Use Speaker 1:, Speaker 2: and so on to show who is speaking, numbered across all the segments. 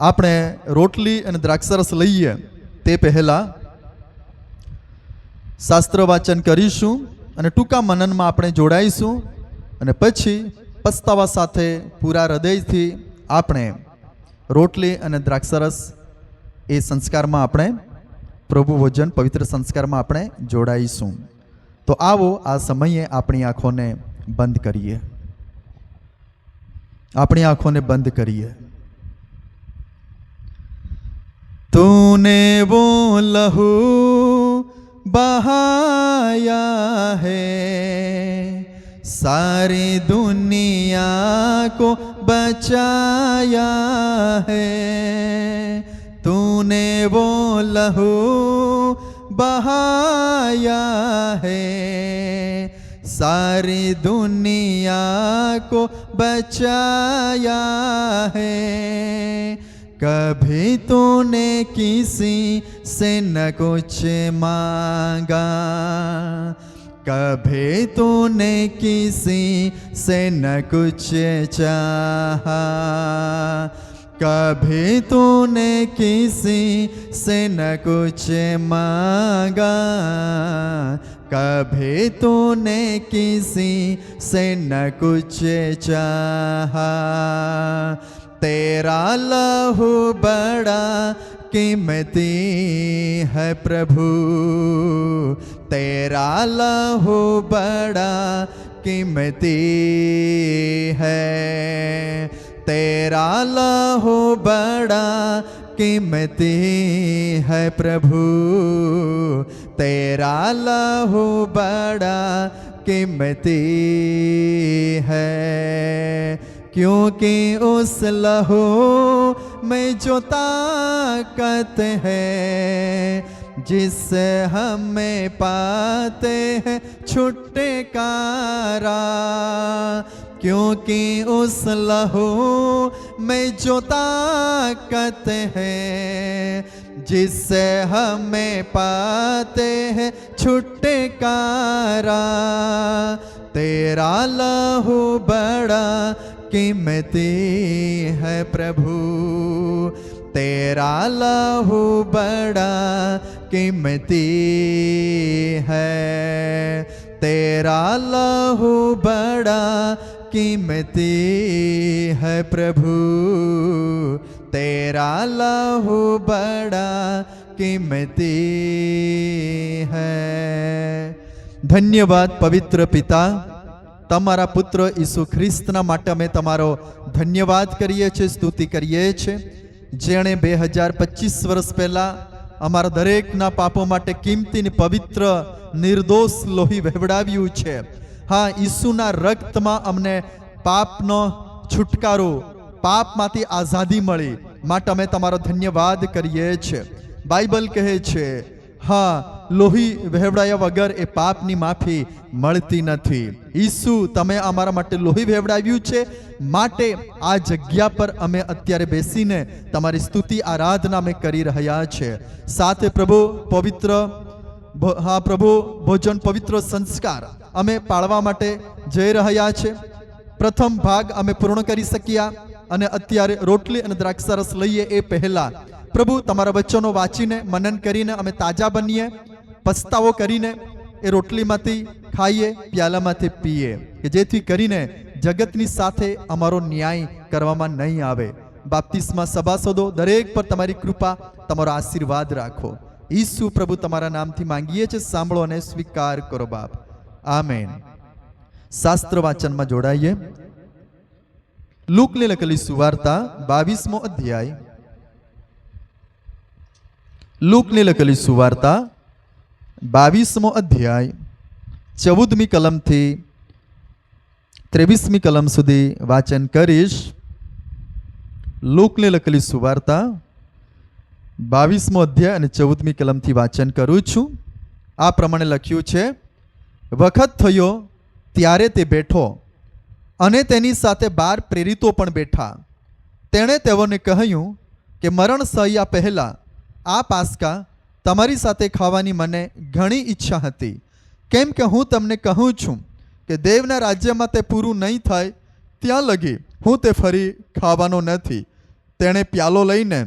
Speaker 1: આપણે રોટલી અને દ્રાક્ષરસ લઈએ તે પહેલાં શાસ્ત્ર વાંચન કરીશું અને ટૂંકા મનનમાં આપણે જોડાઈશું અને પછી પસ્તાવા સાથે પૂરા હૃદયથી આપણે રોટલી અને દ્રાક્ષરસ એ સંસ્કારમાં આપણે પ્રભુ ભોજન પવિત્ર સંસ્કારમાં આપણે જોડાઈશું. તો આવો આ સમયે આપણી આંખોને બંધ કરીએ. આપણી આંખોને બંધ કરીએ. तूने वो लहू बहाया है। सारी दुनिया को बचाया है। तूने वो लहू बहाया है। सारी दुनिया को बचाया है। कभी तूने किसी से न कुछ मांगा। कभी तूने किसी से न कुछ चाहा। कभी तूने किसी से न कुछ मांगा। कभी तूने किसी से न कुछ चाहा। तेरा लहू बड़ा कीमती है प्रभु। तेरा लहू बड़ा कीमती है। तेरा लहू बड़ा कीमती है प्रभु। तेरा लहू बड़ा कीमती है। क्योंकि उस लहू में जो ताकत है, जिससे हमें पाते हैं छुटकारा। क्योंकि उस लहू में जो ताकत है, जिससे हमें पाते हैं छुटकारा। तेरा लहू बड़ा कीमती है प्रभु। तेरा लहू बड़ा कीमती है। तेरा लहू बड़ा कीमती है प्रभु। तेरा लहू बड़ा कीमती है। धन्यवाद, पवित्र पिता। તમારા પુત્ર ઈસુ ખ્રિસ્તના માટે અમે તમારો ધન્યવાદ કરીએ છીએ, સ્તુતિ કરીએ છીએ. જેણે બે હજાર પચીસ વર્ષ પહેલાં અમારા દરેકના પાપો માટે કિંમતીને પવિત્ર, નિર્દોષ લોહી વહેવડાવ્યું છે. હા, ઈસુના રક્તમાં અમને પાપનો છુટકારો, પાપમાંથી આઝાદી મળી. માટે અમે તમારો ધન્યવાદ કરીએ છીએ. બાઇબલ કહે છે, હા લોહી વહેવડાયા વગર એ પાપની માફી મળતી નથી. ઈસુ, તમે અમારા માટે લોહી વહેવડાવ્યું છે? માટે આ જગ્યા પર અમે અત્યારે બેસીને તમારી સ્તુતિ આરાધના અમે કરી રહ્યા છે. સાથે પ્રભુ, પવિત્ર હા, પ્રભુ, ભોજન પવિત્ર સંસ્કાર અમે પાળવા માટે જઈ રહ્યા છે. પ્રથમ ભાગ અમે પૂર્ણ કરી શક્યા અને અત્યારે રોટલી અને દ્રાક્ષરસ લઈએ એ પહેલા. પ્રભુ, તમારા વચનો વાંચીને, મનન કરીને અમે તાજા બનીએ. પસ્તાવો કરીને એ રોટલીમાંથી ખાઈએ, પ્યાલામાંથી પીએ, કે જેથી કરીને જગતની સાથે અમારો ન્યાય કરવામાં નહીં આવે. બાપ્તિસ્મા સભાસદો, દરેક પર તમારી કૃપા, તમારો આશીર્વાદ રાખો. ઈસુ પ્રભુ તમારા નામથી માંગીએ છીએ, સાંભળો અને સ્વીકાર કરો બાપ. આમેન. શાસ્ત્ર વાંચનમાં જોડાઈએ. લૂકને લખેલી સુવાર્તા, બાવીસમો અધ્યાય. લૂકને લખેલી સુવાર્તા બાવીસમો અધ્યાય ચૌદમી કલમથી ત્રેવીસમી કલમ સુધી વાંચન કરીશ લોકને લખેલી સુવાર્તા બાવીસમો અધ્યાય અને ચૌદમી કલમથી વાંચન કરું છું આ પ્રમાણે લખ્યું છે વખત થયો ત્યારે તે બેઠો અને તેની સાથે બાર પ્રેરિતો પણ બેઠા તેણે તેઓને કહ્યું કે મરણ સહ્યા પહેલાં આ પાસ્કા તમારી સાથે ખાવાની મને ઘણી ઈચ્છા હતી. કેમ કે હું તમને કહું છું કે દેવના રાજ્યમાં તે પૂરું નહીં થાય, ત્યાં લગી હું તે ફરી ખાવાનો નથી. તેણે પ્યાલો લઈને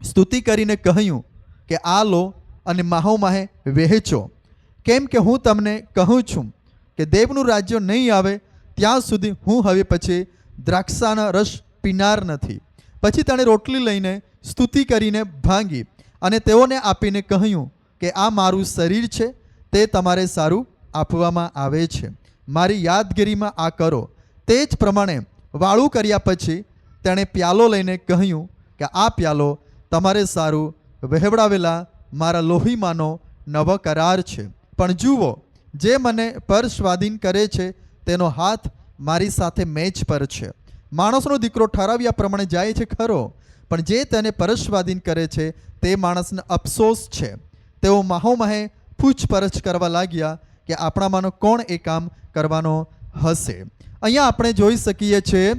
Speaker 1: સ્તુતિ કરીને કહ્યું કે આ લો અને માહો માહે વહેંચો. કેમ કે હું તમને કહું છું કે દેવનું રાજ્ય નહીં આવે, ત્યાં સુધી હું હવે પછી દ્રાક્ષાના રસ પીનાર નથી. પછી તેણે રોટલી લઈને સ્તુતિ કરીને ભાંગી. અને તેઓને આપીને કહ્યું કે આ મારું શરીર છે, તે તમારે સારું આપવામાં આવે છે. મારી યાદગીરીમાં આ કરો. તે જ પ્રમાણે વાળું કર્યા પછી તેણે પ્યાલો લઈને કહ્યું કે આ પ્યાલો તમારે સારું વહેવડાવેલા મારા લોહીમાંનો નવ કરાર છે. પણ જુઓ, જે મને પર સ્વાધીન કરે છે, તેનો હાથ મારી સાથે મેચ પર છે. માણસનો દીકરો ઠરાવ્યા પ્રમાણે જાય છે ખરો પણ જે તેને પરસ્વાધીન કરે છે, તે માણસને અફસોસ છે. તેઓ માહોમાહે પૂછપરછ કરવા લાગ્યા કે આપણામાંનો કોણ એ કામ કરવાનો હશે. અહીંયા આપણે જોઈ શકીએ છીએ,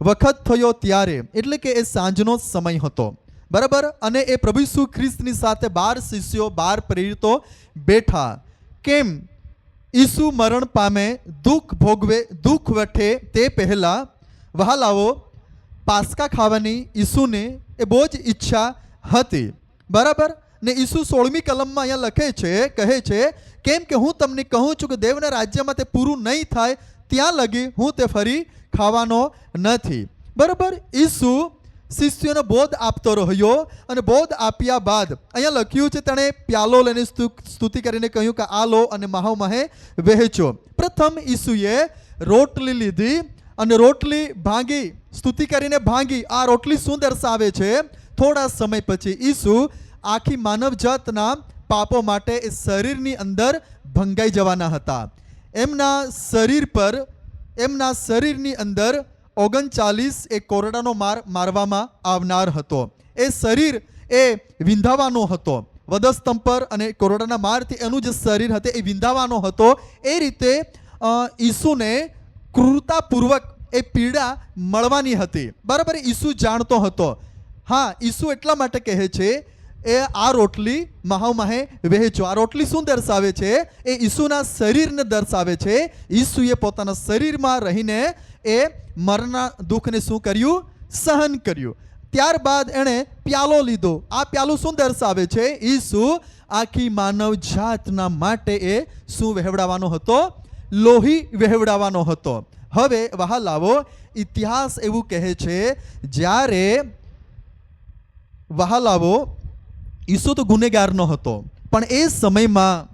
Speaker 1: વખત થયો ત્યારે, એટલે કે એ સાંજનો સમય હતો. બરાબર? અને એ પ્રભુ ઈસુ ખ્રિસ્તની સાથે બાર શિષ્યો, બાર પ્રેરિતો બેઠા. કેમ? ઈસુ મરણ પામે, દુઃખ ભોગવે, દુઃખ વઠે તે પહેલાં વહાલાઓ પાસ્કા ખાવાની ઈસુને એ બહુ જ ઈચ્છા હતી. બરાબર? ને ઈસુ સોળમી કલમમાં અહીંયા લખે છે, કહે છે, કેમ કે હું તમને કહું છું કે દેવના રાજ્યમાં તે પૂરું નહીં થાય, ત્યાં લગી હું તે ફરી ખાવાનો નથી. બરાબર? ઈસુ શિષ્યોને બોધ આપતો રહ્યો અને બોધ આપ્યા બાદ અહીંયા લખ્યું છે, તેણે પ્યાલો લઈને સ્તુ- સ્તુતિ કરીને કહ્યું કે આ લો અને માહો માહે વહેંચો. પ્રથમ ઈસુએ રોટલી લીધી અને રોટલી ભાંગી, સ્તુતિ કરીને ભાંગી, આ રોટલી શું દર્શાવે છે? થોડા સમય પછી ઈસુ આખી માનવજાતના પાપો માટે એ શરીરની અંદર ભંગાઈ જવાના હતા. એમના શરીર પર, એમના શરીરની અંદર ઓગણચાલીસ એ કોરડાનો માર મારવામાં આવનાર હતો. એ શરીર એ વિંધાવાનો હતો. વધસ્તંભ પર અને કોરડાના મારથી એનું જે શરીર હતું એ વિંધાવાનો હતો. એ રીતે ઈસુને ક્રૂરતાપૂર્વક એ પીડા મળવાની હતી. બરાબર, ઈસુ જાણતો હતો. હા, ઈસુ એટલા માટે કહે છે, એ આ રોટલી મહામાહે વહેંચો આ રોટલી શું દર્શાવે છે? એ ઈસુના શરીરને દર્શાવે છે. ઈસુએ પોતાના શરીરમાં રહીને એ મરના દુઃખને શું કર્યું? સહન કર્યું. ત્યારબાદ એણે પ્યાલો લીધો. આ પ્યાલો શું દર્શાવે છે? ઈસુ આખી માનવ જાતના માટે એ શું વહેવડાવવાનો હતો? લોહી વહેવડાવવાનો હતો. હવે વહાલાવો, ઇતિહાસ એવું કહે છે, જ્યારે વહાલાવો ઈસુ તો ગુનેગારનો હતો, પણ એ સમયમાં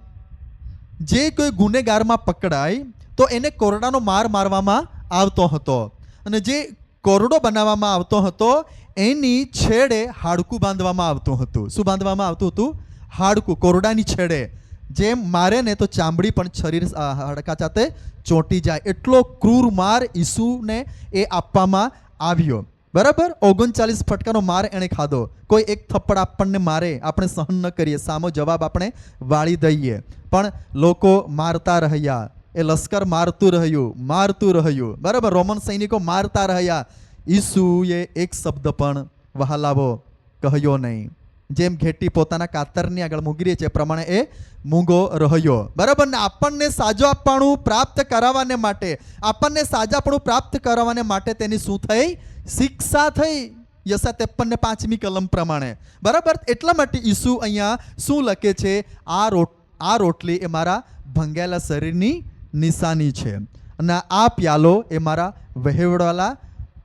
Speaker 1: જે કોઈ ગુનેગારમાં પકડાય, તો એને કોરડાનો માર મારવામાં આવતો હતો. અને જે કોરડો બનાવવામાં આવતો હતો, એની છેડે હાડકું બાંધવામાં આવતું હતું. શું બાંધવામાં આવતું હતું? હાડકું, કોરડાની છેડે. જેમ મારે ને તો ચામડી પણ શરીર હડકા સાથે ચોંટી જાય. એટલો ક્રૂર માર ઈસુને એ આપવામાં આવ્યો. બરાબર? ઓગણચાલીસ ફટકાનો માર એણે ખાધો. કોઈ એક થપ્પડ આપણને મારે, આપણે સહન ન કરીએ. સામો જવાબ આપણે વાળી દઈએ. પણ લોકો મારતા રહ્યા. એ લશ્કર મારતું રહ્યું મારતું રહ્યું. બરાબર? રોમન સૈનિકો મારતા રહ્યા. ઈસુએ એક શબ્દ પણ વહાલાવો, કહ્યો નહીં. જેમ ઘેટી પોતાના કાતરની આગળ મૂગી છે પ્રમાણે એ મૂંગો રહ્યો. બરાબર? ને આપણને સાજો આપવાનું પ્રાપ્ત કરાવવાને માટે, આપણને સાજાપણું પ્રાપ્ત કરાવવાને માટે તેની શું થઈ? શિક્ષા થઈ. યસા ત્રેપન ને પાંચમી કલમ પ્રમાણે. બરાબર? એટલા માટે ઈસુ અહીંયા શું લખે છે? આ રોટ, આ રોટલી એ મારા ભંગેલા શરીરની નિશાની છે. અને આ પ્યાલો એ મારા વહેવડાલા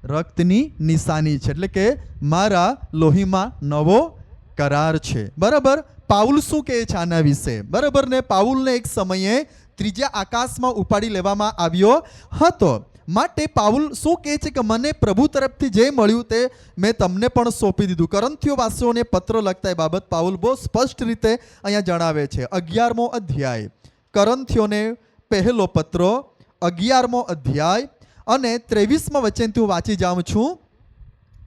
Speaker 1: રક્તની નિશાની છે. એટલે કે મારા લોહીમાં નવો કરાર છે. બરાબર? પાઉલ શું કહે છે આના વિશે? બરાબર ને? પાઉલને એક સમયે ત્રીજા આકાશમાં ઉપાડી લેવામાં આવ્યો હતો. માટે પાઉલ શું કહે છે કે, મને પ્રભુ તરફથી જે મળ્યું તે મેં તમને પણ સોંપી દીધું. કરંથિયો વાસીઓને પત્ર લખતા એ બાબત પાઉલ બહુ સ્પષ્ટ રીતે અહીંયા જણાવે છે. અગિયારમો અધ્યાય. કરંથીઓને પહેલો પત્રો, અગિયારમો અધ્યાય અને ત્રેવીસમાં વચનથી હું વાંચી જાઉં છું.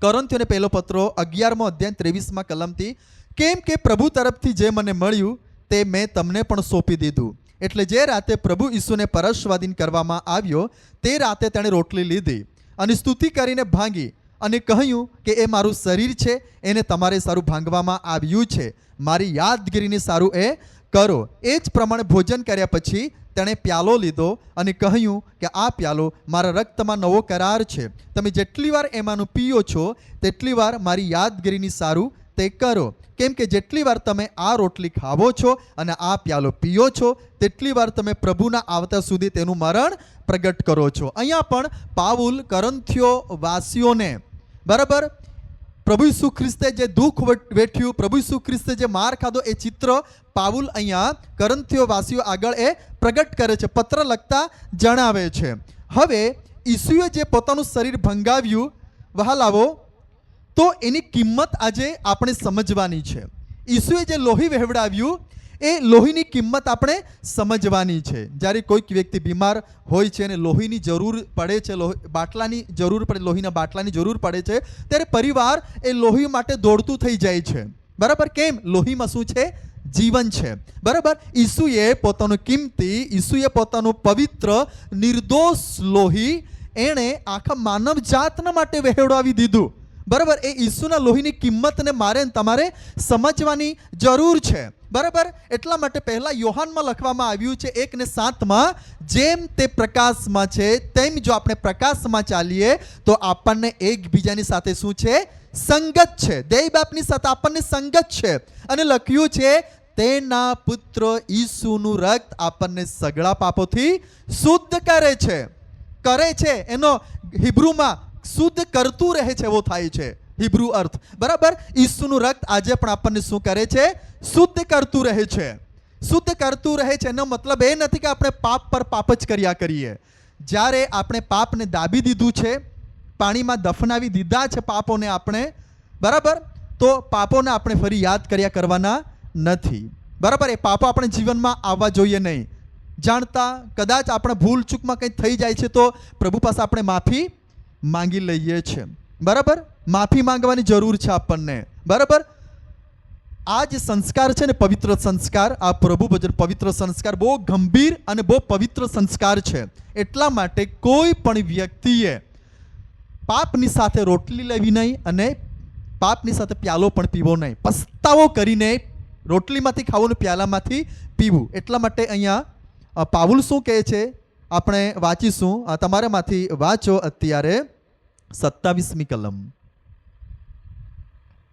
Speaker 1: કરંથીઓને પહેલો પત્રો અગિયારમો અધ્યાય ત્રેવીસમાં કલમથી, કેમ કે પ્રભુ તરફથી જે મને મળ્યું, તે મેં તમને પણ સોંપી દીધું. એટલે જે રાતે પ્રભુ ઈસુને પરસ્વાધીન કરવામાં આવ્યો, તે રાતે તેણે રોટલી લીધી અને સ્તુતિ કરીને ભાંગી અને કહ્યું કે, એ મારું શરીર છે, એને તમારે સારું ભાંગવામાં આવ્યું છે. મારી યાદગીરીને સારું એ કરો. એ જ પ્રમાણે ભોજન કર્યા પછી તેણે પ્યાલો લીધો અને કહ્યું કે, આ પ્યાલો મારા રક્તમાં નવો કરાર છે. તમે જેટલી વાર એમાંનું પીઓ છો, તેટલી વાર મારી યાદગીરીની સારું તે કરો. કેમ કે જેટલી વાર તમે આ રોટલી ખાવો છો અને આ પ્યાલો પીઓ છો, તેટલી વાર તમે પ્રભુના આવતા સુધી તેનું મરણ પ્રગટ કરો છો. અહીંયા પણ પાઉલ કરંથિયો વાસીઓને બરાબર પ્રભુ ઈસુ ખ્રિસ્તે જે દુઃખ વેઠ્યું, પ્રભુ ઈસુ ખ્રિસ્તે જે માર ખાધો એ ચિત્ર પાઉલ અહીંયા કરંથીઓ વાસીઓ આગળ એ પ્રગટ કરે છે, પત્ર લખતા જણાવે છે. હવે ઈસુએ જે પોતાનું શરીર ભંગાવ્યું વહાલાવો તો એની કિંમત આજે આપણે સમજવાની છે. ઈસુએ જે લોહી વહેવડાવ્યું એ લોહીની કિંમત આપણે સમજવાની છે. જ્યારે કોઈક વ્યક્તિ બીમાર હોય છે અને લોહીની જરૂર પડે છે, લોહી, બાટલાની જરૂર પડે, લોહીના બાટલાની જરૂર પડે છે, ત્યારે પરિવાર એ લોહી માટે દોડતું થઈ જાય છે. બરાબર કેમ? લોહીમાં શું છે? જીવન છે. બરાબર? ઈસુએ પોતાનું કિંમતી, ઈસુએ પોતાનું પવિત્ર, નિર્દોષ લોહી એણે આખા માનવ જાતના માટે વહેવડાવી દીધું. બરાબર? એ ઈસુના લોહીની કિંમતને મારે તમારે સમજવાની જરૂર છે. બરાબર? એટલા માટે પહેલા યોહાનમાં લખવામાં આવ્યું છે એક ને સાતમાં, જેમ તે પ્રકાશમાં છે, તેમ જો આપણે પ્રકાશમાં ચાલીએ, તો આપણને એકબીજાની સાથે શું છે? સંગત છે. દેવ બાપની સાથે આપણને સંગત છે. અને લખ્યું છે, તેના પુત્ર ઈસુનું રક્ત આપણને સગળા પાપોથી શુદ્ધ કરે છે. કરે છે. એનો હિબ્રુમાં શુદ્ધ કરતું રહે છે, એવો થાય છે. હિબ્રુ અર્થ. બરાબર? ઈસુનું રક્ત આજે પણ આપણને શું કરે છે? શુદ્ધ કરતું રહે છે. શુદ્ધ કરતું રહે છે એનો મતલબ એ નથી કે આપણે પાપ પર પાપ જ કર્યા કરીએ. જ્યારે આપણે પાપને દાબી દીધું છે, પાણીમાં દફનાવી દીધા છે પાપોને આપણે, બરાબર? તો પાપોને આપણે ફરી યાદ કર્યા કરવાના નથી. બરાબર? એ પાપો આપણે જીવનમાં આવવા જોઈએ નહીં. જાણતા કદાચ આપણે ભૂલ ચૂકમાં કંઈ થઈ જાય છે તો પ્રભુ પાસે આપણે માફી માંગી લઈએ છીએ બરાબર? માફી માંગવાની જરૂર છે આપણને. બરાબર? આ જે સંસ્કાર છે ને પવિત્ર સંસ્કાર, આ પ્રભુ ભજન પવિત્ર સંસ્કાર બહુ ગંભીર અને બહુ પવિત્ર સંસ્કાર છે. એટલા માટે કોઈ પણ વ્યક્તિએ પાપની સાથે રોટલી લેવી નહીં અને પાપની સાથે પ્યાલો પણ પીવો નહીં. પસ્તાવો કરીને રોટલીમાંથી ખાવું ને પ્યાલામાંથી પીવું. એટલા માટે અહીંયા પાવુલ શું કહે છે? આપણે વાંચીશું. તમારામાંથી વાંચો અત્યારે સત્તાવીસમી કલમ.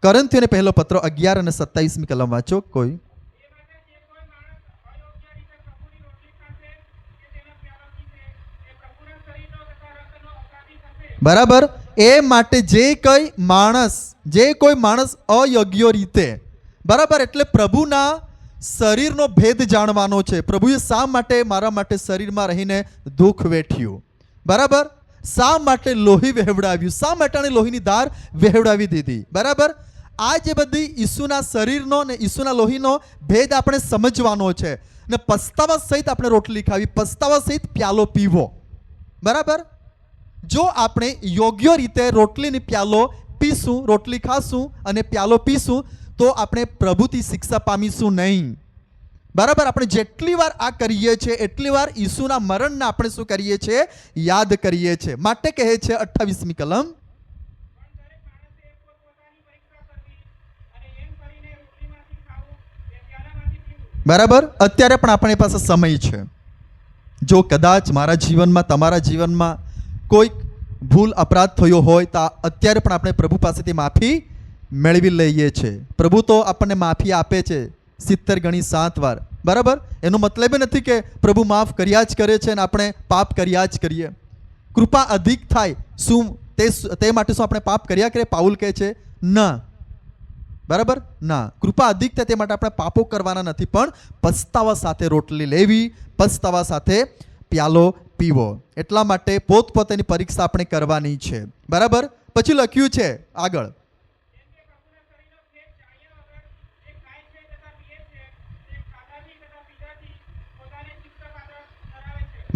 Speaker 1: કરંથીઓને પહેલો પત્ર અગિયાર અને સત્તાવીસમી કલમ વાંચો. કોઈ?
Speaker 2: એ માટે જે કઈ માણસ, જે કોઈ માણસ અયોગ્ય રીતે,
Speaker 1: બરાબર? બરાબર એટલે પ્રભુના શરીરનો ભેદ જાણવાનો છે. પ્રભુએ શા માટે, મારા માટે શરીરમાં રહીને દુઃખ વેઠ્યું? બરાબર? શા માટે લોહી વહેવડાવ્યું? શા માટે લોહીની ધાર વહેવડાવી દીધી? બરાબર? આ જે બધી ઈસુના શરીરનો ને ઈસુના લોહીનો ભેદ આપણે સમજવાનો છે. ને પસ્તાવા સહિત આપણે રોટલી ખાવી, પસ્તાવા સહિત પ્યાલો પીવો. બરાબર? જો આપણે યોગ્ય રીતે રોટલીની પ્યાલો પીશું, રોટલી ખાશું અને પ્યાલો પીશું, તો આપણે પ્રભુથી શિક્ષા પામીશું નહીં. બરાબર? આપણે જેટલી વાર આ કરીએ છીએ, એટલી વાર ઈસુના મરણને આપણે શું કરીએ છીએ? યાદ કરીએ છીએ. માટે કહે છે અઠ્ઠાવીસમી કલમ
Speaker 2: પણ દરેક માણસે એક પોતપોતાની પરીક્ષા કરવી અને એમ કરીને રોટલીમાંથી ખાવું એ પ્યાલામાંથી પીવું
Speaker 1: બરાબર? અત્યારે પણ આપણી પાસે સમય છે. જો કદાચ મારા જીવનમાં, તમારા જીવનમાં કોઈક ભૂલ, અપરાધ થયો હોય તો અત્યારે પણ આપણે પ્રભુ પાસેથી માફી મેળવી લઈએ છીએ પ્રભુ તો આપણને માફી આપે છે. સિત્તેર ગણી સાત વાર. બરાબર? એનો મતલબ નથી કે પ્રભુ માફ કર્યા જ કરે છે અને આપણે પાપ કર્યા જ કરીએ. કૃપા અધિક થાય. શું? તે માટે શું આપણે પાપ કર્યા કરીએ પાઉલ કહે છે, ના. બરાબર? ના. કૃપા અધિક થાય તે માટે આપણે પાપો કરવાના નથી, પણ પસ્તાવા સાથે રોટલી લેવી, પસ્તાવા સાથે પ્યાલો પીવો. એટલા માટે પોતપોતાની પરીક્ષા આપણે કરવાની છે. બરાબર? પછી લખ્યું છે, આગળ.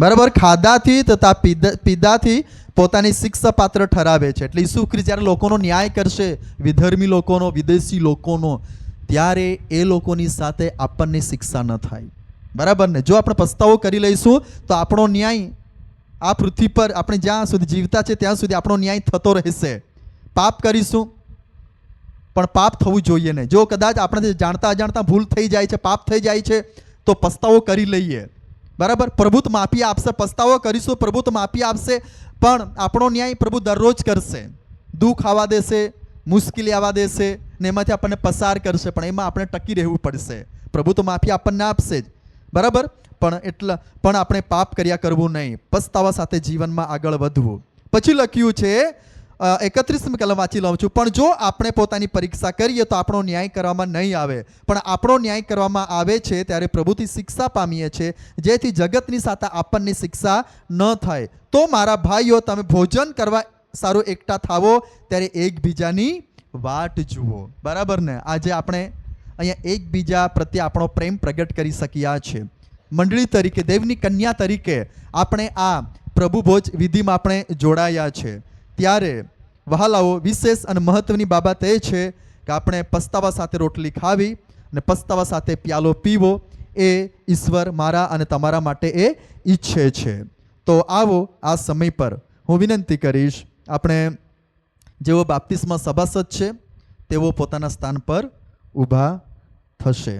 Speaker 1: બરાબર? ખાધાથી તથા પીધા- પીધાથી પોતાની શિક્ષા પાત્ર ઠરાવે છે. એટલે ઈસુ ખ્રિસ્ત જ્યારે લોકોનો ન્યાય કરશે, વિધર્મી લોકોનો, વિદેશી લોકોનો, ત્યારે એ લોકોની સાથે આપણને શિક્ષા ન થાય. બરાબર ને? જો આપણે પસ્તાવો કરી લઈશું, તો આપણો ન્યાય આ પૃથ્વી પર આપણે જ્યાં સુધી જીવતા છે, ત્યાં સુધી આપણો ન્યાય થતો રહેશે. પાપ કરીશું, પણ પાપ થવું જોઈએ નહીં. જો કદાચ આપણે જાણતા અજાણતા ભૂલ થઈ જાય છે, પાપ થઈ જાય છે, તો પસ્તાવો કરી લઈએ. બરાબર? પ્રભુ માફી આપશે, પસ્તાવો કરીશું પ્રભુ માફી આપશે, પણ આપણો ન્યાય પ્રભુ દરરોજ કરશે. દુઃખ આવવા દેશે, મુશ્કેલી આવવા દેશે ને એમાંથી આપણને પસાર કરશે, પણ એમાં આપણે ટકી રહેવું પડશે. પ્રભુ તો માફી આપણને આપશે જ. બરાબર? પણ એટલા, પણ આપણે પાપ કર્યા કરવું નહીં. પસ્તાવા સાથે જીવનમાં આગળ વધવું. પછી લખ્યું છે એકત્રીસમી કલમ વાંચી લઉં છું. પણ જો આપણે પોતાની પરીક્ષા કરીએ તો આપણો ન્યાય કરવામાં નહીં આવે. પણ આપણો ન્યાય કરવામાં આવે છે ત્યારે પ્રભુથી શિક્ષા પામીએ છીએ. જેથી જગતની સાથે આપણને શિક્ષા ન થાય. તો મારા ભાઈઓ, તમે ભોજન કરવા સારું એકઠા થાવો ત્યારે એકબીજાની વાટ જુઓ. બરાબર ને? આજે આપણે અહીંયા એકબીજા પ્રત્યે આપણો પ્રેમ પ્રગટ કરી શક્યા છે. મંડળી તરીકે, દેવની કન્યા તરીકે આપણે આ પ્રભુ ભોજ વિધિમાં આપણે જોડાયા છે. ત્યારે વહાલાઓ વિશેષ અને મહત્વની બાબત એ છે કે આપણે પસ્તાવા સાથે રોટલી ખાવી અને પસ્તાવા સાથે પ્યાલો પીવો એ ઈશ્વર મારા અને તમારા માટે એ ઈચ્છે છે. તો આવો આ સમય પર હું વિનંતી કરીશ, આપણે જેઓ બાપ્તિસ્મા સભાસદ છે તેઓ પોતાના સ્થાન પર ઊભા થશે.